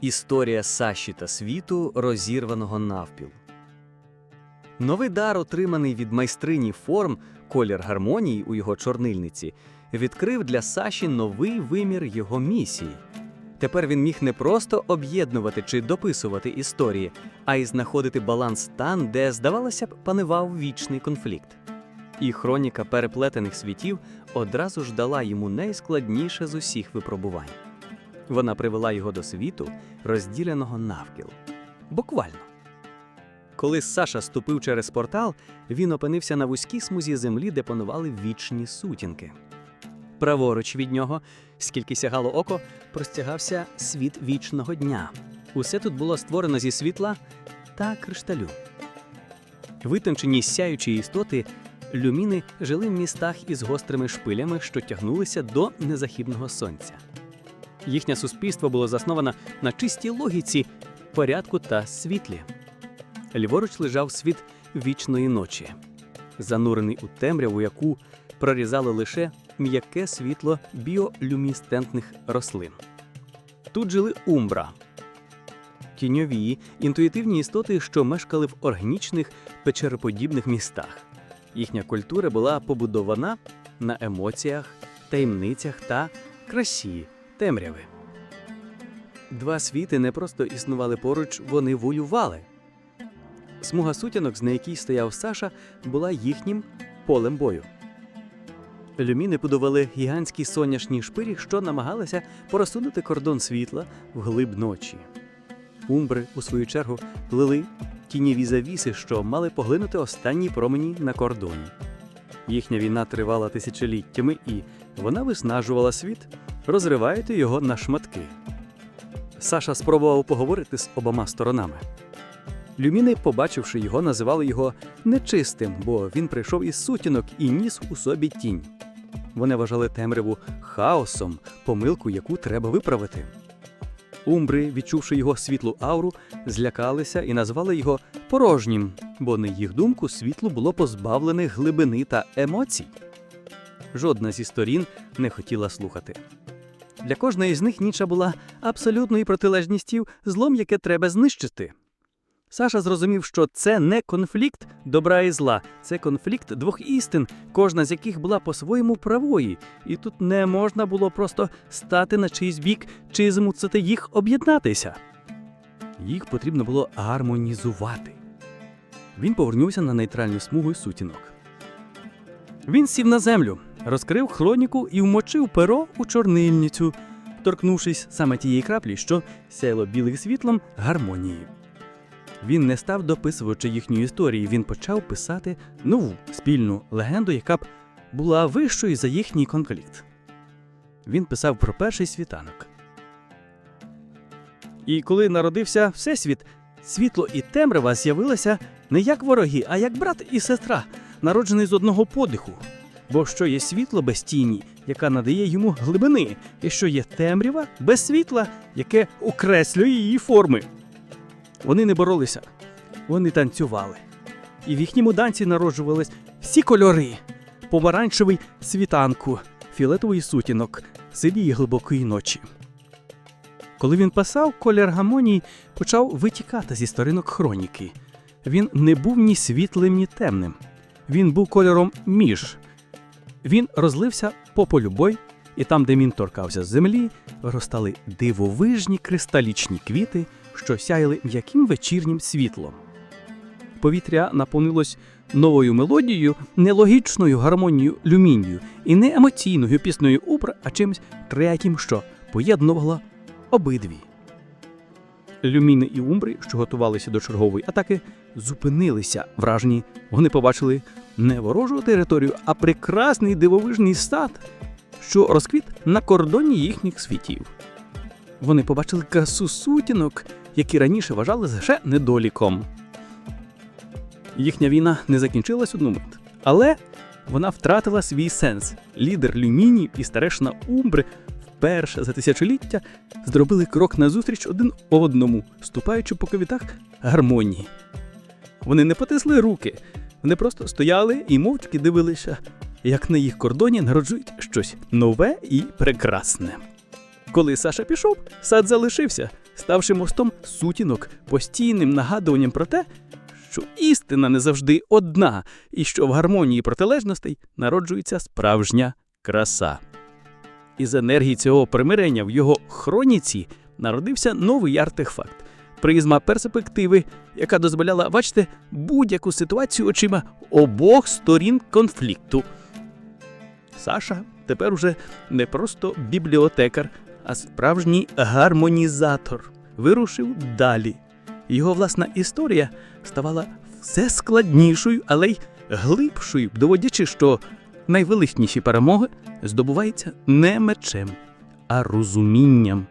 Історія Саші та світу, розірваного навпіл. Новий дар, отриманий від майстрині форм, колір гармонії у його чорнильниці, відкрив для Саші новий вимір його місії. Тепер він міг не просто об'єднувати чи дописувати історії, а й знаходити баланс там, де, здавалося б, панував вічний конфлікт. І хроніка переплетених світів одразу ж дала йому найскладніше з усіх випробувань. Вона привела його до світу, розділеного навкіл. Буквально. Коли Саша ступив через портал, він опинився на вузькій смузі землі, де панували вічні сутінки. Праворуч від нього, скільки сягало око, простягався світ вічного дня. Усе тут було створено зі світла та кришталю. Витончені сяючі істоти, люміни жили в містах із гострими шпилями, що тягнулися до незахідного сонця. Їхнє суспільство було засновано на чистій логіці, порядку та світлі. Ліворуч лежав світ вічної ночі, занурений у темряву, яку прорізало лише м'яке світло біолюмістентних рослин. Тут жили умбра, тіньові, інтуїтивні істоти, що мешкали в органічних печероподібних містах. Їхня культура була побудована на емоціях, таємницях та красі темряви. Два світи не просто існували поруч, вони воювали. Смуга сутінок, з на якій стояв Саша, була їхнім полем бою. Люміни будували гігантські соняшні шпирі, що намагалися просунути кордон світла в глиб ночі. Умбри, у свою чергу, плели тіньові завіси, що мали поглинути останні промені на кордоні. Їхня війна тривала тисячоліттями, і вона виснажувала світ, розриваючи його на шматки. Саша спробував поговорити з обома сторонами. Люміни, побачивши його, називали його нечистим, бо він прийшов із сутінок і ніс у собі тінь. Вони вважали темряву хаосом, помилку, яку треба виправити. Умбри, відчувши його світлу ауру, злякалися і назвали його порожнім, бо, на їх думку, світло було позбавлене глибини та емоцій. Жодна зі сторін не хотіла слухати. Для кожної з них ніча була абсолютною протилежністю злом, яке треба знищити. Саша зрозумів, що це не конфлікт добра і зла, це конфлікт двох істин, кожна з яких була по-своєму правою, і тут не можна було просто стати на чийсь бік чи змусити їх об'єднатися. Їх потрібно було гармонізувати. Він повернувся на нейтральну смугу сутінок. Він сів на землю, розкрив хроніку і вмочив перо у чорнильницю, торкнувшись саме тієї краплі, що сяяло білим світлом гармонії. Він не став дописувати їхню історію, він почав писати нову спільну легенду, яка б була вищою за їхній конфлікт. Він писав про перший світанок. І коли народився Всесвіт, світло і темрява з'явилися не як вороги, а як брат і сестра, народжений з одного подиху. Бо що є світло без тіні, яка надає йому глибини, і що є темрява без світла, яке окреслює її форми. Вони не боролися, вони танцювали. І в їхньому танці народжувались всі кольори: помаранчевий світанку, фіолетовий сутінок, силії глибокої ночі. Коли він писав, колір гармонії почав витікати зі сторінок хроніки. Він не був ні світлим, ні темним. Він був кольором між. Він розлився по полю бой, і там, де він торкався з землі, виростали дивовижні кристалічні квіти, що сяяли м'яким вечірнім світлом. Повітря наповнилось новою мелодією, нелогічною гармонією люмінію і не емоційною піснею упра, а чимось третім, що поєднувало обидві. Люміни і умбри, що готувалися до чергової атаки, зупинилися вражені. Вони побачили не ворожу територію, а прекрасний дивовижний сад, що розквіт на кордоні їхніх світів. Вони побачили красу сутінок, які раніше вважали лише недоліком. Їхня війна не закінчилась одну мить, але вона втратила свій сенс. Лідер люмінів і старешина Умбри вперше за тисячоліття зробили крок назустріч один одному, ступаючи по ковітах гармонії. Вони не потисли руки, вони просто стояли і мовчки дивилися, як на їх кордоні народжують щось нове і прекрасне. Коли Саша пішов, сад залишився, ставши мостом сутінок, постійним нагадуванням про те, що істина не завжди одна, і що в гармонії протилежностей народжується справжня краса. Із енергії цього примирення в його хроніці народився новий артефакт призма перспективи, яка дозволяла бачити будь-яку ситуацію очима обох сторін конфлікту. Саша тепер уже не просто бібліотекар, а справжній гармонізатор. Вирушив далі. Його власна історія ставала все складнішою, але й глибшою, доводячи, що найвеличніші перемоги здобуваються не мечем, а розумінням.